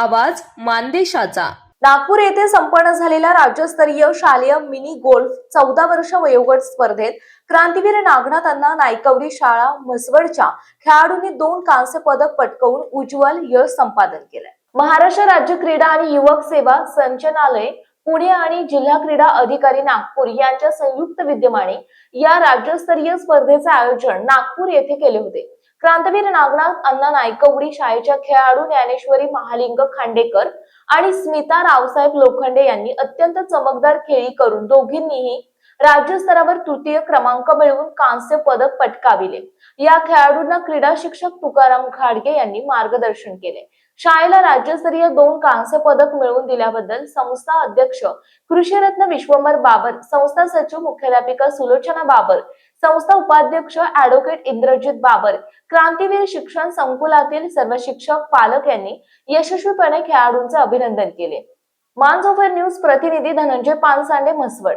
आवाज मानदेशाचा. नागपूर येथे संपन्न झालेल्या राज्यस्तरीय शालेय मिनी गोल्फ चौदा वर्ष वयोगट स्पर्धेत क्रांतीवीर नागनाथांना नायकवडी शाळा म्हसवडच्या खेळाडूंनी दोन कांस्य पदक पटकवून उज्ज्वल यश संपादन केलंय. महाराष्ट्र राज्य क्रीडा आणि युवक सेवा संचनालय पुणे आणि जिल्हा क्रीडा अधिकारी नागपूर यांच्या संयुक्त विद्यमाने या राज्यस्तरीय स्पर्धेचे आयोजन नागपूर येथे केले होते. क्रांतवीर नागनाथ अण्णा नायकवडी शाळेच्या खेळाडू ज्ञानेश्वरी महालिंग खांडेकर आणि स्मिता रावसाहेब लोखंडे यांनी अत्यंत चमकदार खेळी करून दोघींनीही राज्यस्तरावर तृतीय क्रमांक मिळवून कांस्य पदक पटकाविले. या खेळाडूंना क्रीडा शिक्षक तुकाराम खाडगे यांनी मार्गदर्शन केले. शाळेला राज्यस्तरीय दोन कांस्य पदक मिळवून दिल्याबद्दल संस्था अध्यक्ष कृषीरत्न विश्वंभर बाबर संस्था सचिव मुख्याध्यापिका सुलोचना बाबर संस्था उपाध्यक्ष ऍडव्होकेट इंद्रजित बाबर क्रांतीवीर शिक्षण संकुलातील सर्व शिक्षक पालक यांनी यशस्वीपणे खेळाडूंचे अभिनंदन केले. मानसोफर न्यूज प्रतिनिधी धनंजय पानसांडे म्हसवड.